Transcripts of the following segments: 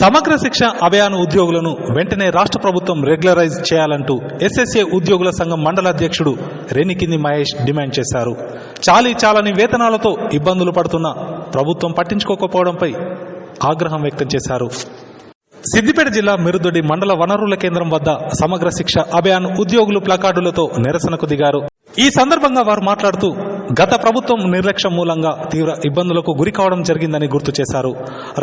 సమగ్ర శిక్ష అభియాన్ ఉద్యోగులను వెంటనే రాష్ట్ర ప్రభుత్వం రెగ్యులరైజ్ చేయాలంటూ ఎస్ఎస్ఏ ఉద్యోగుల సంఘం మండల అధ్యక్షుడు రేణికింది మహేష్ డిమాండ్ చేశారు. చాలీ చాలని వేతనాలతో ఇబ్బందులు పడుతున్న ప్రభుత్వం పట్టించుకోకపోవడంపై ఆగ్రహం వ్యక్తం చేశారు. సిద్దిపేట జిల్లా మిరుదొడ్డి మండల వనరుల కేంద్రం వద్ద సమగ్ర శిక్ష అభియాన్ ఉద్యోగులు ప్లకార్డులతో నిరసనకు దిగారు. ఈ సందర్భంగా వారు మాట్లాడుతూ గత ప్రభుత్వం నిర్లక్ష్యం మూలంగా తీవ్ర ఇబ్బందులకు గురి కావడం జరిగిందని గుర్తు చేశారు.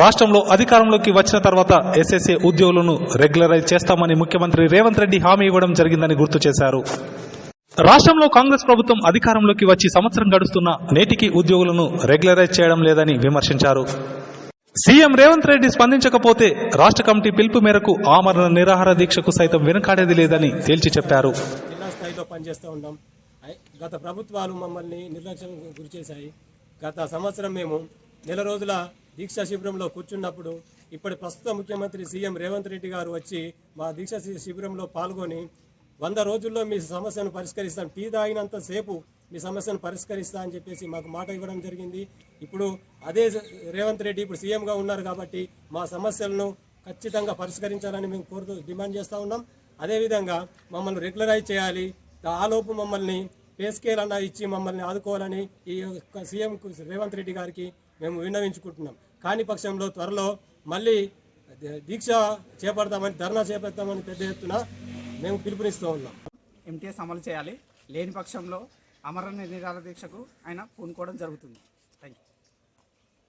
రాష్ట్రంలో అధికారంలోకి వచ్చిన తర్వాత ఎస్ఎస్ఏ ఉద్యోగులను రెగ్యులరైజ్ చేస్తామని ముఖ్యమంత్రి రేవంత్ రెడ్డి హామీ ఇవ్వడం జరిగిందని గుర్తు చేశారు. రాష్ట్రంలో కాంగ్రెస్ ప్రభుత్వం అధికారంలోకి వచ్చి సంవత్సరం గడుస్తున్న నేటికి ఉద్యోగులను రెగ్యులరైజ్ చేయడం లేదని విమర్శించారు. సీఎం రేవంత్ రెడ్డి స్పందించకపోతే రాష్ట్ర కమిటీ పిలుపు మేరకు ఆమరణ నిరాహార దీక్షకు సైతం వెనుకాడేది లేదని తేల్చి చెప్పారు. జిల్లా స్థాయిలో పనిచేస్తూ ఉన్నాం. గత ప్రభుత్వాలు మమ్మల్ని నిర్లక్ష్యం గురి చేశాయి గత సంవత్సరం మేము నెల రోజుల దీక్షా శిబిరంలో కూర్చున్నప్పుడు ఇప్పటి ప్రస్తుత ముఖ్యమంత్రి సీఎం రేవంత్ రెడ్డి గారు వచ్చి మా దీక్షా శి- శిబిరంలో పాల్గొని వంద రోజుల్లో మీ సమస్యను పరిష్కరిస్తాం టీ తాగినంత సేపు మీ సమస్యను పరిష్కరిస్తా అని చెప్పేసి మాకు మాట ఇవ్వడం జరిగింది. ఇప్పుడు అదే రేవంత్ రెడ్డి ఇప్పుడు సీఎంగా ఉన్నారు కాబట్టి మా సమస్యలను ఖచ్చితంగా పరిష్కరించాలని మేము కోరుతూ డిమాండ్ చేస్తూ ఉన్నాం. అదేవిధంగా మమ్మల్ని రెగ్యులరైజ్ చేయాలి. ఆలోపు మమ్మల్ని పే స్కేల్ అన్న ఇచ్చి మమ్మల్ని ఆదుకోవాలని ఈ యొక్క సీఎం కు రేవంత్ రెడ్డి గారికి మేము విన్నవించుకుంటున్నాం. కాని పక్షంలో త్వరలో మళ్ళీ దీక్ష చేపడతామని ధర్నా చేపడతామని పెద్ద ఎత్తున మేము పిలుపునిస్తూ ఉన్నాం. ఎంటీఎస్ అమలు చేయాలి. లేని పక్షంలో అమరణ నిరాహార దీక్షకు ఆయన పూనుకోవడం జరుగుతుంది. Thank you